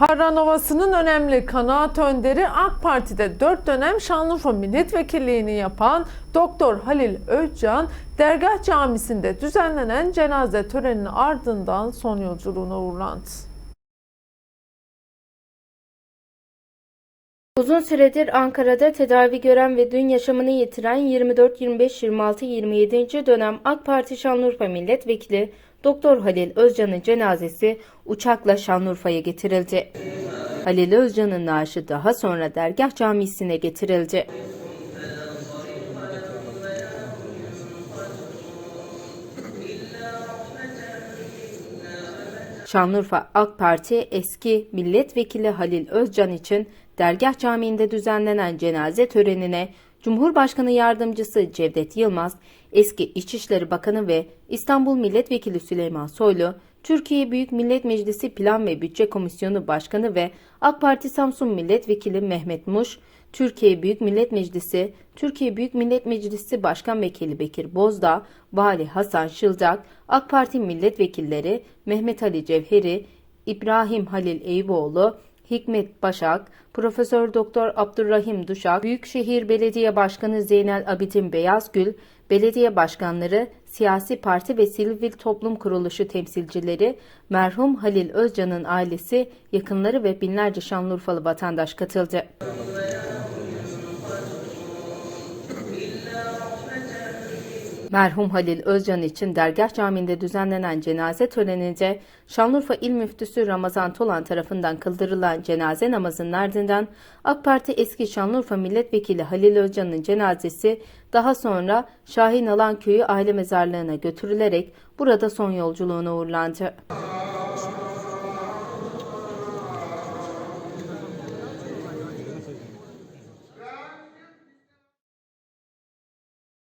Harran Ovası'nın önemli kanaat önderi AK Parti'de 4 dönem Şanlıurfa milletvekilliğini yapan Doktor Halil Özcan, Dergah Camisi'nde düzenlenen cenaze töreninin ardından son yolculuğuna uğurlandı. Uzun süredir Ankara'da tedavi gören ve dün yaşamını yitiren 24, 25, 26, 27. dönem AK Parti Şanlıurfa Milletvekili Doktor Halil Özcan'ın cenazesi uçakla Şanlıurfa'ya getirildi. Halil Özcan'ın naaşı daha sonra Dergah Camisi'ne getirildi. Şanlıurfa AK Parti eski milletvekili Halil Özcan için Dergah Camii'nde düzenlenen cenaze törenine Cumhurbaşkanı Yardımcısı Cevdet Yılmaz, eski İçişleri Bakanı ve İstanbul Milletvekili Süleyman Soylu, Türkiye Büyük Millet Meclisi Plan ve Bütçe Komisyonu Başkanı ve AK Parti Samsun Milletvekili Mehmet Muş, Türkiye Büyük Millet Meclisi, Türkiye Büyük Millet Meclisi Başkan Vekili Bekir Bozdağ, Vali Hasan Şıldak, AK Parti milletvekilleri Mehmet Ali Cevheri, İbrahim Halil Eyüboğlu, Hikmet Başak, Profesör Doktor Abdurrahim Duşak, Büyükşehir Belediye Başkanı Zeynel Abidin Beyazgül, belediye başkanları, siyasi parti ve sivil toplum kuruluşu temsilcileri, merhum Halil Özcan'ın ailesi, yakınları ve binlerce Şanlıurfalı vatandaş katıldı. Merhum Halil Özcan için Dergah Camii'nde düzenlenen cenaze töreninde Şanlıurfa İl Müftüsü Ramazan Tolan tarafından kıldırılan cenaze namazının ardından AK Parti eski Şanlıurfa Milletvekili Halil Özcan'ın cenazesi daha sonra Şahin Alan Köyü aile mezarlığına götürülerek burada son yolculuğuna uğurlandı.